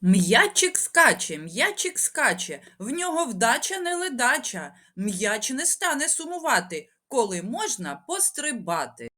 М'ячик скаче, м'ячик скаче, в нього вдача не ледача, м'яч не стане сумувати, коли можна пострибати.